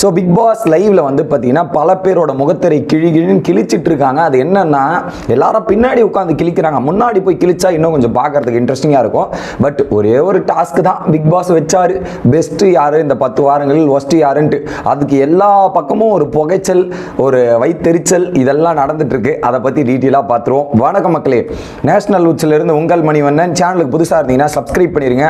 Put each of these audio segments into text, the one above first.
So big pass லைவ்ல வந்து பார்த்தீங்கன்னா பல பேரோட முகத்திரை கிழி கிழின்னு கிழிச்சிட்டு இருக்காங்க. அது என்னன்னா எல்லாரும் பின்னாடி உட்காந்து கிழிக்கிறாங்க. முன்னாடி போய் கிழிச்சா இன்னும் கொஞ்சம் பார்க்கறதுக்கு இன்ட்ரெஸ்டிங்காக இருக்கும். பட் ஒரே ஒரு டாஸ்க் தான் பிக் பாஸ் வச்சாரு. பெஸ்ட்டு யார்? இந்த பத்து வாரங்களில் ஒஸ்ட் யாருன்ட்டு. அதுக்கு எல்லா பக்கமும் ஒரு புகைச்சல் ஒரு வைத்தெரிச்சல் இதெல்லாம் நடந்துட்டு இருக்கு. அதை பற்றி டீட்டெயிலாக பார்த்துருவோம் வணக்கம் மக்களே. நேஷனல் உச்சிலிருந்து உங்கள் மணிவண்ணன். சேனலுக்கு புதுசாக இருந்தீங்கன்னா சப்ஸ்கிரைப் பண்ணிருங்க.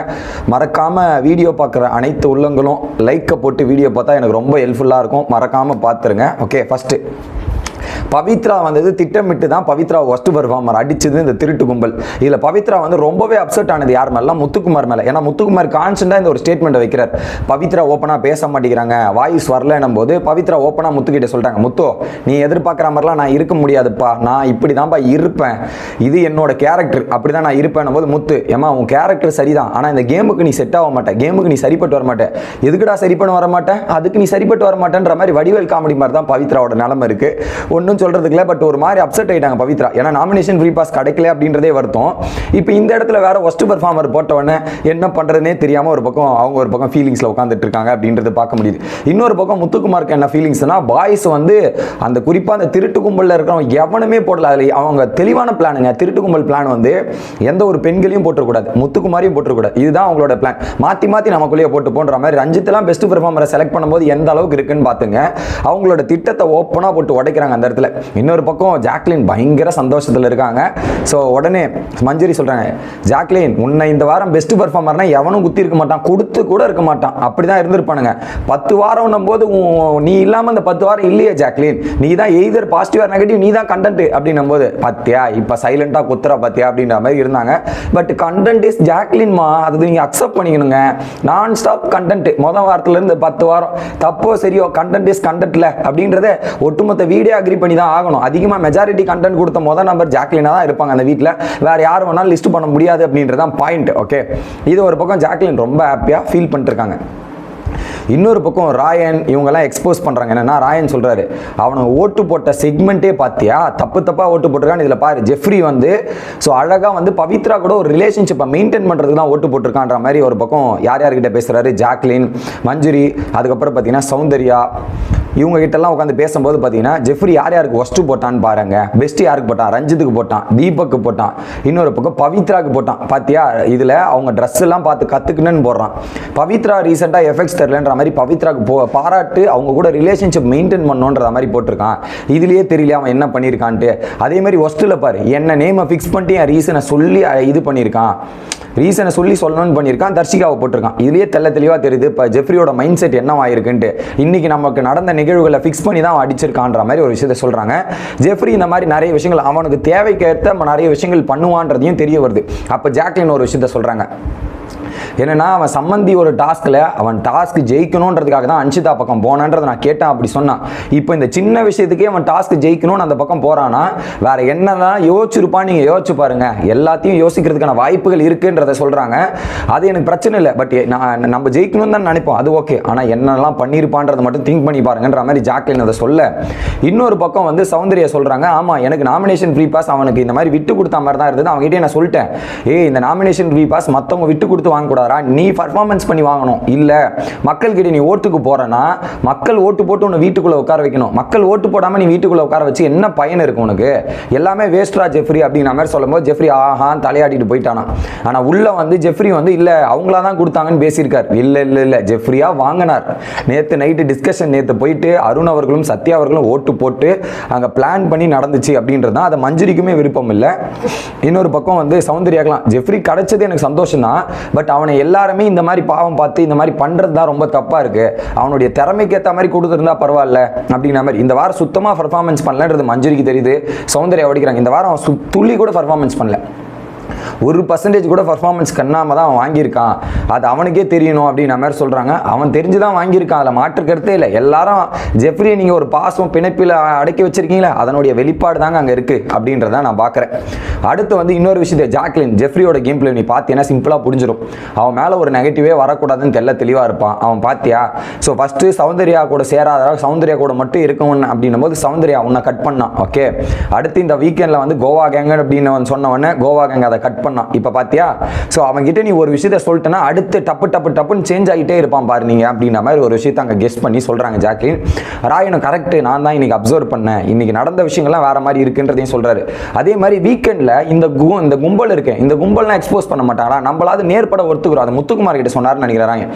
மறக்காமல் வீடியோ பார்க்குற அனைத்து உள்ளங்களும் லைக்கை போட்டு வீடியோ பார்த்தா எனக்கு ரொம்ப ஹெல்ப்ஃபுல்லாக இருக்கும். மறக்காமல் பார்த்துருங்க. ஓகே ஃபஸ்ட்டு பவித்ரா வந்தது திட்டமிட்டு தான் பவித்ரா ஒஸ்ட் பர்ஃபார்மர் அடிச்சது இந்த திருட்டு கும்பல். இதில் பவித்ரா வந்து ரொம்பவே அப்செட் ஆனது யார் மேலாம் முத்துக்குமார் மேலே. ஏன்னா முத்துக்குமார் கான்ஸ்டண்டாக இந்த ஒரு ஸ்டேட்மெண்ட்டை வைக்கிறார். பவித்ரா ஓப்பனாக பேச மாட்டேங்கிறாங்க. வாய்ஸ் வரலன்னும் போது பவித்ரா ஓப்பனாக முத்துக்கிட்ட சொல்லிட்டாங்க முத்து நீ எதிர்பார்க்குற மாதிரிலாம் நான் இருக்க முடியாதுப்பா. நான் இப்படி தான்ப்பா இருப்பேன். இது என்னோட கேரக்டர் அப்படி தான் நான் இருப்பேன் போது முத்து ஏமா உன் கேரக்டர் சரிதான். ஆனால் இந்த கேமுக்கு நீ செட் ஆக மாட்டேன் கேமுக்கு நீ சரிப்பட்டு வர மாட்டேன் எதுக்குடா சரி பண்ண வர மாட்டேன் அதுக்கு நீ சரிப்பட்டு வர மாட்டேன்ற மாதிரி வடிவேல் காமெடி மாதிரி தான் பவித்ராவோட நிலமை இருக்குது ஒன்றும் சொல்றதுக்கு இல்லை பட் ஒரு மாதிரி அப்செட் ஆயிட்டாங்க பவித்ரா. ஏன்னா நாமினேஷன் ஃப்ரீ பாஸ் கிடைக்கல அப்படின்றதே வருத்தம். இப்போ இந்த இடத்துல வேற ஒஸ்ட் பெர்ஃபார்மர் போட்டவொடனே என்ன பண்ணுறதுனே தெரியாம ஒரு பக்கம் அவங்க ஒரு பக்கம் ஃபீலிங்ஸில் உட்காந்துட்டு இருக்காங்க அப்படின்றத பார்க்க முடியுது. இன்னொரு பக்கம் முத்துக்குமாருக்கு என்ன ஃபீலிங்ஸ்னா பாய்ஸ் வந்து அந்த குறிப்பாக அந்த திருட்டு கும்பலில் இருக்கிறவங்க எவனுமே போடல. அதில் அவங்க தெளிவான பிளானுங்க திருட்டு கும்பல் பிளான் வந்து எந்த ஒரு பெண்களையும் போட்டுக்கூடாது முத்துக்குமாரையும் போட்டுக்கூடாது இதுதான் அவங்களோட பிளான் மாற்றி மாற்றி நமக்குள்ளேயே போட்டு போன்ற மாதிரி ரஞ்சித்லாம் பெஸ்ட் பெர்ஃபார்மரை செலக்ட் பண்ணும்போது எந்த அளவுக்கு இருக்குன்னு பார்த்துங்க. அவங்களோட திட்டத்தை ஓப்பனாக போட்டு உடைக்கிறாங்க அந்த இடத்துல. இன்னொரு பக்கம் ஜாக்லின் பயங்கர சந்தோஷத்தில் இருக்காங்க. ஸோ உடனே மஞ்சரி சொல்கிறாங்க ஜாக்லின் உன்னை இந்த வாரம் பெஸ்ட் பர்ஃபார்மர்னா எவனும் குத்தி இருக்க மாட்டான் கொடுத்து கூட இருக்க மாட்டான். அப்படி தான் இருந்திருப்பானுங்க. பத்து வாரம்னும் போது நீ இல்லாமல் அந்த பத்து வாரம் இல்லையே ஜாக்லின். நீ தான் எய்தர் பாசிட்டிவ் ஆர் நெகட்டிவ் நீ தான் கண்டென்ட் அப்படின்னும் போது பத்தியா இப்போ சைலண்டாக குத்துறா பத்தியா? அப்படின்ற மாதிரி இருந்தாங்க. பட் கண்டென்ட் இஸ் ஜாக்லின்மா அது நீங்கள் அக்செப்ட் பண்ணிக்கணுங்க. நான் ஸ்டாப் கண்டென்ட் மொதல் வாரத்துலேருந்து பத்து வாரம் தப்போ சரியோ கண்டென்ட் இஸ் கண்டென்ட்ல அப்படின்றத ஒட்டுமொத்த வீடியோ அக்ரி பண்ணி தான் ஆகணும். அதிகமாக மெஜாரிட்டி கண்டென்ட் கொடுத்த மொதல் நம்பர் ஜாக்லினா தான் இருப்பாங்க அந்த வீட்டில் வேறு யார் வேணாலும் லிஸ்ட் பண்ண முடியாது அப்படின்றதான் பாயிண்ட் ஓகே இது ஒரு பக்கம் ஜாக்லின் ரொம்ப ஹாப்பியாக ஃபீல் பண்ணிட்டுருக்காங்க. இன்னொரு பக்கம் ராயன் இவங்கெல்லாம் எக்ஸ்போஸ் பண்ணுறாங்க என்னன்னா ராயன் சொல்கிறாரு அவனுங்க ஓட்டு போட்ட செக்மெண்ட்டே பார்த்தியா தப்பு தப்பாக ஓட்டு போட்டிருக்கான்னு இதில் பாரு. ஜெஃப்ரி வந்து ஸோ அழகாக வந்து பவித்ரா கூட ஒரு ரிலேஷன்ஷிப்பை மெயின்டைன் பண்ணுறதுக்கு தான் ஓட்டு போட்டிருக்கான்ற மாதிரி ஒரு பக்கம் யார் யார்கிட்ட பேசுகிறாரு ஜாக்லின் மஞ்சுரி அதுக்கப்புறம் பார்த்தீங்கன்னா சௌந்தர்யா இவங்க கிட்டலாம் உட்காந்து பேசும்போது பார்த்தீங்கன்னா ஜெஃப்ரி யார் யாருக்கு ஒஸ்ட்டு போட்டான்னு பாருங்க. பெஸ்ட் யாருக்கு போட்டான்? ரஞ்சித்துக்கு போட்டான். தீபக்கு போட்டான். இன்னொரு பக்கம் பவித்ராக்கு போட்டான். பார்த்தியா இதில் அவங்க ட்ரெஸ் எல்லாம் பார்த்து கற்றுக்கணுன்னு போடுறான். பவித்ரா ரீசெண்டாக எஃபெக்ட்ஸ் தெரிலன்ற மாதிரி பவித்ராக்கு போ பாராட்டு அவங்க கூட ரிலேஷன்ஷிப் மெயின்டைன் பண்ணுன்ற மாதிரி போட்டிருக்கான். இதுலேயே தெரியல அவன் என்ன பண்ணியிருக்கான்ட்டு அதே மாதிரி ஒஸ்ட்டில் பாரு. என்ன நேமை ஃபிக்ஸ் பண்ணிட்டு என் ரீசனை சொல்லி இது பண்ணியிருக்கான் ரீசனை சொல்லி சொல்லணும்னு பண்ணியிருக்கான் தர்ஷிகாவை போட்டிருக்கான். இதுலேயே தெல்ல தெளிவாக தெரியுது. இப்போ ஜெஃப்ரியோட மைண்ட் செட் என்னவாயிருக்குன்ட்டு. இன்றைக்கி நமக்கு நடந்த நிகழ்வுகளை ஃபிக்ஸ் பண்ணி தான் அவன் அடிச்சிருக்கான்ற மாதிரி ஒரு விஷயத்த சொல்கிறாங்க ஜெஃப்ரி இந்த மாதிரி நிறைய விஷயங்கள் அவனுக்கு தேவைக்கேற்ற நிறைய விஷயங்கள் பண்ணுவான்றதையும் தெரிய வருது. அப்போ ஜாக்லின் ஒரு விஷயத்த சொல்கிறாங்க என்னன்னா அவன் சம்மந்தி ஒரு டாஸ்கில் அவன் டாஸ்க் ஜெயிக்கணுன்றதுக்காக தான் அன்ஷிதா பக்கம் போனான்றதை நான் கேட்டேன் அப்படி சொன்னான். இப்போ இந்த சின்ன விஷயத்துக்கே அவன் டாஸ்க் ஜெயிக்கணும்னு அந்த பக்கம் போகிறான்னா வேற என்னதான் யோசிச்சிருப்பான் நீங்கள் யோசிச்சு பாருங்க. எல்லாத்தையும் யோசிக்கிறதுக்கான வாய்ப்புகள் இருக்குன்றதை சொல்கிறாங்க அது எனக்கு பிரச்சனை இல்லை. பட் நான் நம்ம ஜெயிக்கணும்னு தான் நினைப்போம். அது ஓகே ஆனால் என்னெல்லாம் பண்ணியிருப்பான்றதை மட்டும் திங்க் பண்ணி பாருங்கன்ற மாதிரி ஜாக்லின் அதை சொல்ல. இன்னொரு பக்கம் வந்து சௌந்தர்யா சொல்கிறாங்க ஆமாம் எனக்கு நாமினேஷன் ஃப்ரீ பாஸ் அவனுக்கு இந்த மாதிரி விட்டு கொடுத்த மாதிரி தான் இருந்தது. அவங்ககிட்ட நான் சொல்லிட்டேன். ஏய் இந்த நாமினேஷன் ஃப்ரீ பாஸ் மற்றவங்க விட்டு கொடுத்து வாங்கக்கூடாதா. நீ பர்ஃபார்மன்ஸ் பண்ணி வாங்கணும். இல்லை மக்கள்கிட்ட நீ ஓட்டுக்கு போறனா மக்கள் ஓட்டு போட்டு உன்னை வீட்டுக்குள்ள உட்கார வைக்கணும். மக்கள் ஓட்டு போடாமல் நீ வீட்டுக்குள்ள உட்கார வச்சு என்ன பயன் இருக்கு உனக்கு? எல்லாமே வேஸ்ட்ரா ஜெஃப்ரி அப்படிங்கிற மாதிரி சொல்லும்போது ஜெஃப்ரி ஆஹா தலையாடிட்டு போயிட்டானா. ஆனால் உள்ள வந்து ஜெஃப்ரி வந்து இல்லை அவங்களா தான் கொடுத்தாங்கன்னு பேசியிருக்கார். இல்லை இல்லை இல்லை ஜெஃப்ரியா வாங்கினார். நேற்று நைட்டு டிஸ்கஷன் நேற்று போயிட்டு அருண் அவர்களும் சத்யா அவர்களும் ஓட்டு போட்டு அங்கே பிளான் பண்ணி நடந்துச்சு அப்படின்றது தான். அதை மஞ்சுரிக்குமே விருப்பம் இல்லை. இன்னொரு பக்கம் வந்து சௌந்தர்யாக்கலாம் ஜெஃப்ரி கிடைச்சது எனக்கு சந்தோஷம் தான் பட் அவனை எல்லாருமே இந்த மாதிரி பாவம் பார்த்து இந்த மாதிரி பண்ணுறது தான் ரொம்ப தப்பாக இருக்குது அவனுடைய திறமைக்கு ஏற்ற மாதிரி கொடுத்துருந்தா பரவாயில்ல அப்படிங்கிற மாதிரி. இந்த வாரம் சுத்தமாக பர்ஃபார்மன்ஸ் பண்ணலன்றது மஞ்சுரிக்கு தெரியுது. சௌந்தர்யா ஓடிக்கிறாங்க. இந்த வாரம் அவன் சு- துள்ளி கூட பர்ஃபார்மன்ஸ் பண்ணல. ஒரு பர்சன்டேஜ் கூட பர்ஃபார்மன்ஸ் கண்ணாம தான் அவன் வாங்கியிருக்கான். அது அவனுக்கே தெரியணும் அப்படின்ற மாதிரி சொல்கிறாங்க அவன் தெரிஞ்சு தான் வாங்கியிருக்கான். அதில் மாற்று கருத்தே இல்லை. எல்லாரும் ஜெஃப்ரியை நீங்கள் ஒரு பாசம் பிணைப்பில் அடக்கி வச்சுருக்கீங்களே அதனுடைய வெளிப்பாடு தாங்க அங்கே இருக்குது அப்படின்றத நான் பார்க்குறேன். அடுத்து வந்து இன்னொரு விஷயத்தை ஜாக்லின் ஜெஃப்ரியோட கேம் பிளே நீ பார்த்தீங்கன்னா சிம்பிளாக புரிஞ்சிடும் அவன் மேலே ஒரு நெகட்டிவே வரக்கூடாதுன்னு தெல்ல தெளிவாக இருப்பான். அவன் பார்த்தியா ஸோ ஃபஸ்ட்டு சௌந்தர்யா கூட சேராத சௌந்தர்யா கூட மட்டும் இருக்கணும் அப்படின்னும் போது சௌந்தர்யா உன்னை கட் பண்ணான் ஓகே அடுத்து இந்த வீக்கெண்டில் வந்து கோவா கேங்க அப்படின்னு அவன் கோவா கேங்க அதை கட் பண்ணான். இப்போ பார்த்தியா ஸோ அவன்கிட்ட நீ ஒரு விஷயத்த சொல்லிட்டேன்னா அடுத்து டப்பு டப்பு டப்புன்னு சேஞ்ச் ஆகிட்டே இருப்பான் பாரு நீங்கள் அப்படின்ற மாதிரி ஒரு விஷயத்தை அங்கே கெஸ்ட் பண்ணி சொல்கிறாங்க ஜாக்லின். ராயனும் கரெக்டு நான் தான் இன்னைக்கு அப்சர்வ் பண்ணேன். இன்னைக்கு நடந்த விஷயங்கள்லாம் வேறு மாதிரி இருக்குன்றதையும் சொல்கிறாரு அதே மாதிரி வீக்கெண்டில் இந்த கு இந்த கும்பல் இருக்கு இந்த கும்பல்லாம் எக்ஸ்போஸ் பண்ண மாட்டாங்களா நம்மளாவது நேர்பட ஒத்துக்கிறோம். அது முத்துக்குமார் கிட்ட சொன்னாருன்னு நினைக்கிறாங்க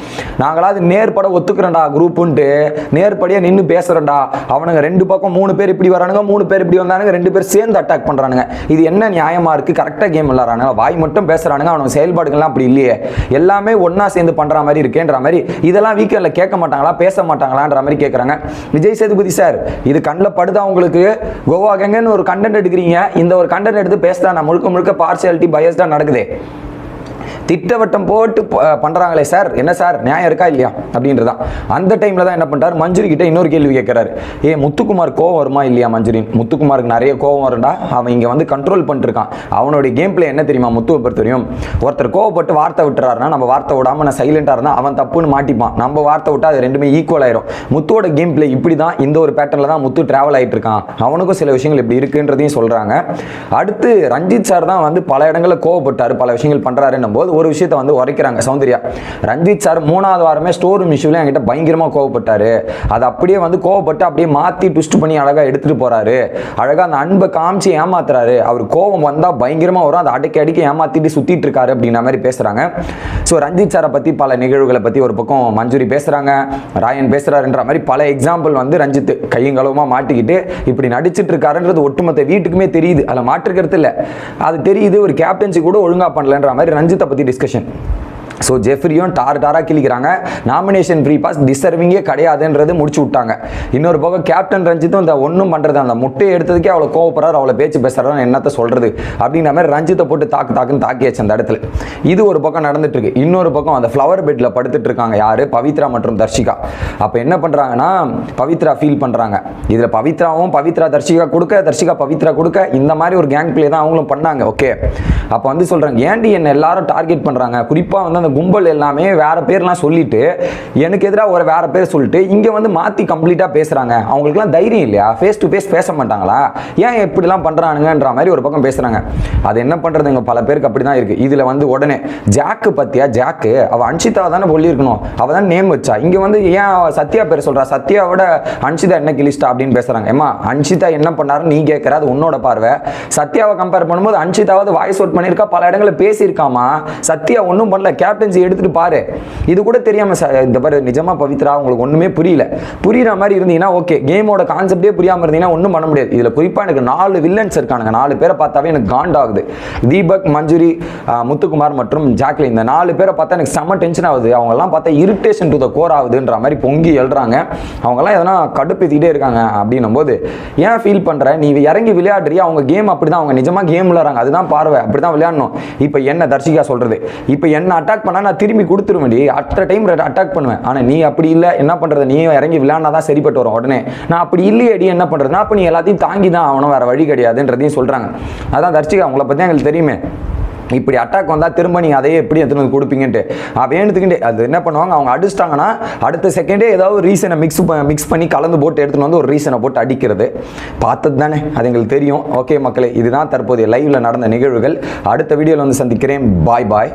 நாங்களாவது நேர்பட ஒத்துக்கிறோம்டா குரூப்புன்ட்டு. நேர்படியாக நின்று பேசுகிறோம்டா அவனுங்க ரெண்டு பக்கம் மூணு பேர் இப்படி வரானுங்க மூணு பேர் இப்படி வந்தானுங்க ரெண்டு பேர் சேர்ந்து அட்டாக் பண்றானுங்க. இது என்ன நியாயமா இருக்கு? கரெக்டா கேம் விளாட்றானுங்க வாய் மட்டும் பேசுறானுங்க. அவனுக்கு செயல்பாடுகள்லாம் அப்படி இல்லையே. எல்லாமே ஒன்றா சேர்ந்து பண்ற மாதிரி இருக்கேன்ற மாதிரி இதெல்லாம் வீக்கெண்டில் கேட்க மாட்டாங்களா பேச மாட்டாங்களான்ற மாதிரி கேட்குறாங்க விஜய் சேதுபதி சார் இது கண்ணில் படுதா உங்களுக்கு? கோவா கேங்கன்னு ஒரு கண்டென்ட் எடுக்கிறீங்க. இந்த ஒரு கண்டென்ட் எடுத்து பேச பேசுதா நான் முழுக்க முழுக்க பார்சியாலிட்டி பயஸ்டாக நடக்குது. திட்டவட்டம் போட்டு ப- சார். என்ன சார்? நியாயம் இருக்கா இல்லையா? அப்படின்றதான். அந்த டைமில் தான் என்ன பண்ணுறாரு மஞ்சுரி கிட்ட இன்னொரு கேள்வி கேட்குறாரு ஏ முத்துக்குமார் கோவம் வருமா இல்லையா மஞ்சுரின் முத்துக்குமாருக்கு நிறைய கோவம் வரும்டா. அவன் இங்கே வந்து கண்ட்ரோல் பண்ணிட்டுருக்கான் அவனுடைய கேம் பிளே என்ன தெரியுமா? முத்துவை பொறுத்த வரையும். ஒருத்தர் கோவப்பட்டு வார்த்தை விட்டுறாருன்னா நம்ம வார்த்தை விடாமல் நான் சைலண்டாக இருந்தால் அவன் தப்புன்னு மாட்டிப்பான். நம்ம வார்த்தை விட்டா அது ரெண்டுமே ஈக்குவல் ஆயிரும். முத்துவோட கேம் பிளே இப்படி தான் இந்த ஒரு பேட்டர்னில் தான் முத்து டிராவல் ஆகிட்டு இருக்கான். அவனுக்கும் சில விஷயங்கள் இப்படி இருக்குன்றதையும் சொல்கிறாங்க அடுத்து ரஞ்சித் சார் தான் வந்து பல இடங்களில் கோவப்பட்டார். பல விஷயங்கள் பண்ணுறாருன்னும் போது ஒரு விஷயத்தை வந்து உரைக்கிறாங்க. சௌந்தர்யா ரஞ்சித் சார் மூணாவது வாரமே ஸ்டோர் ரூம் இஷ்யூவில் என்கிட்ட பயங்கரமாக கோவப்பட்டாரு. அது அப்படியே வந்து கோவப்பட்டு அப்படியே மாற்றி ட்விஸ்ட் பண்ணி அழகா எடுத்துகிட்டு போறாரு. அழகாக அந்த அன்பை காமிச்சு ஏமாத்துறாரு. அவர் கோவம் வந்தால் பயங்கரமாக வரும். அதை அடிக்க அடிக்க ஏமாத்திட்டு சுற்றிட்டு இருக்காரு அப்படின்ற மாதிரி பேசுறாங்க. ஸோ ரஞ்சித் சாரை பற்றி பல நிகழ்வுகளை பற்றி ஒரு பக்கம் மஞ்சுரி பேசுகிறாங்க ராயன் பேசுறாருன்ற மாதிரி பல எக்ஸாம்பிள் வந்து ரஞ்சித் கையங்களவமாக மாட்டிக்கிட்டு இப்படி நடிச்சிட்டு இருக்காருன்றது ஒட்டுமொத்த வீட்டுக்குமே தெரியுது. அதில் மாற்றுக்கிறது இல்லை. அது தெரியுது ஒரு கேப்டன்சி கூட ஒழுங்காக பண்ணலன்ற மாதிரி ரஞ்சித்தை பற்றி டிஸ்கஷன் ஸோ ஜெஃப்ரியும் டார் டாராக கிழிக்கிறாங்க. நாமினேஷன் ஃப்ரீ பாஸ் டிசர்விங்கே கிடையாதுன்றது முடிச்சு விட்டாங்க. இன்னொரு பக்கம் கேப்டன் ரஞ்சித்தும் இந்த ஒன்றும் பண்ணுறது அந்த முட்டையை எடுத்ததுக்கே அவ்வளோ கோவப்படுறாரு அவ்வளோ பேச்சு பேசுகிறாரு என்னத்த சொல்கிறது அப்படின்ற மாதிரி ரஞ்சித்தை போட்டு தாக்கு தாக்குன்னு தாக்கியாச்சு அந்த இடத்துல. இது ஒரு பக்கம் நடந்துட்டுருக்கு. இன்னொரு பக்கம் அந்த ஃப்ளவர் பெட்டில் படுத்துட்டு இருக்காங்க யார்? பவித்ரா மற்றும் தர்ஷிகா. அப்போ என்ன பண்ணுறாங்கன்னா பவித்ரா ஃபீல் பண்ணுறாங்க இதில் பவித்ராவும் பவித்ரா தர்ஷிகா கொடுக்க தர்ஷிகா பவித்ரா கொடுக்க இந்த மாதிரி ஒரு கேங் பிளே தான் அவங்களும் பண்ணாங்க. ஓகே அப்போ வந்து சொல்கிறாங்க ஏன்டி என்ன எல்லாரும் டார்கெட் பண்ணுறாங்க குறிப்பாக வந்து அந்த கும்பல் எல்லாமே வேற பேர்லாம் சொல்லிட்டு எனக்கு எதிராக ஒரு வேற பேர் சொல்லிட்டு இங்கே வந்து மாற்றி கம்ப்ளீட்டாக பேசுகிறாங்க அவங்களுக்குலாம் தைரியம் இல்லையா? ஃபேஸ் டு ஃபேஸ் பேச மாட்டாங்களா? ஏன் இப்படிலாம் பண்ணுறானுங்கன்ற மாதிரி ஒரு பக்கம் பேசுகிறாங்க அது என்ன பண்ணுறதுங்க பல பேருக்கு அப்படி தான் இருக்குது இதில் வந்து உடனே ஜாக்கு பத்தியா? ஜாக்கு அவள் அன்ஷிதா தானே சொல்லியிருக்கணும். அவள் தான் நேம் வச்சா. இங்கே வந்து ஏன் சத்யா பேர் சொல்கிறா சத்யாவோட அன்ஷிதா என்ன கிளிஸ்டா அப்படின்னு பேசுகிறாங்க ஏமா அன்ஷிதா என்ன பண்ணாருன்னு நீ கேட்குற அது உன்னோட பார்வை. சத்யாவை கம்பேர் பண்ணும்போது அன்ஷிதாவது வாய்ஸ் அவுட் பண்ணியிருக்கா பல இடங்களில் பேசியிருக்காமா? சத்யா ஒன்றும் பண்ணல கேப்டன்சி எடுத்துட்டு பாரு. இது கூட தெரியாம இந்த பாரு நிஜமா பவித்ரா உங்களுக்கு ஒன்றுமே புரியல. புரியுற மாதிரி இருந்தீங்கன்னா ஓகே கேமோட கான்செப்டே புரியாம இருந்தீங்கன்னா ஒன்றும் பண்ண முடியாது. இதுல குறிப்பாக எனக்கு நாலு வில்லன்ஸ் இருக்கானுங்க. நாலு பேரை பார்த்தாவே எனக்கு காண்டாகுது. தீபக் மஞ்சுரி முத்துக்குமார் மற்றும் ஜாக்லின். இந்த நாலு பேரை பார்த்தா எனக்கு செம்ம டென்ஷன் ஆகுது. அவங்கெல்லாம் பார்த்தா இரிட்டேஷன் டு த கோர் ஆகுதுன்ற மாதிரி பொங்கி எழுறாங்க. அவங்கெல்லாம் எதனா கடுப்பேத்திட்டே இருக்காங்க அப்படின்னும் போது ஏன் ஃபீல் பண்ற? நீ இறங்கி விளையாடுறியா? அவங்க கேம் அப்படி தான் அவங்க நிஜமா கேம் விளையாடுறாங்க. அதுதான் பார்வை. தான் விளையாடணும். இப்போ என்ன தர்ஷிகா சொல்றது? இப்போ என்ன அட்டாக் பண்ணா நான் திரும்பி கொடுத்துருவேன்டி. அடுத்த டைம் அட்டாக் பண்ணுவேன். ஆனா நீ அப்படி இல்லை. என்ன பண்றது? நீ இறங்கி விளையாடினா தான் சரிப்பட்டு வரும் உடனே. நான் அப்படி இல்லையடி என்ன பண்ணுறதுனா அப்போ நீ எல்லாத்தையும் தாங்கி தான் ஆகணும். வேற வழி கிடையாதுன்றதையும் சொல்றாங்க. அதான் தர்ஷிகா உங்களை பற்றி எங்களுக்கு தெரியுமே. இப்படி அட்டாக் வந்தால் திரும்ப நீங்கள் அதையே எப்படி எடுத்துன்னு வந்து கொடுப்பீங்கன்ட்டு. வேணுத்துக்கிட்டே அது என்ன பண்ணுவாங்க? அவங்க அடிச்சிட்டாங்கன்னா அடுத்த செகண்டே ஏதாவது ரீசனை மிக்ஸ் மிக்ஸ் பண்ணி கலந்து போட்டு எடுத்துன்னு வந்து ஒரு ரீசனை போட்டு அடிக்கிறது. பார்த்தது தானே அது எங்களுக்கு தெரியும். ஓகே மக்களே இதுதான் தற்போதைய லைவில் நடந்த நிகழ்வுகள். அடுத்த வீடியோவில் வந்து சந்திக்கிறேன். பாய் பாய்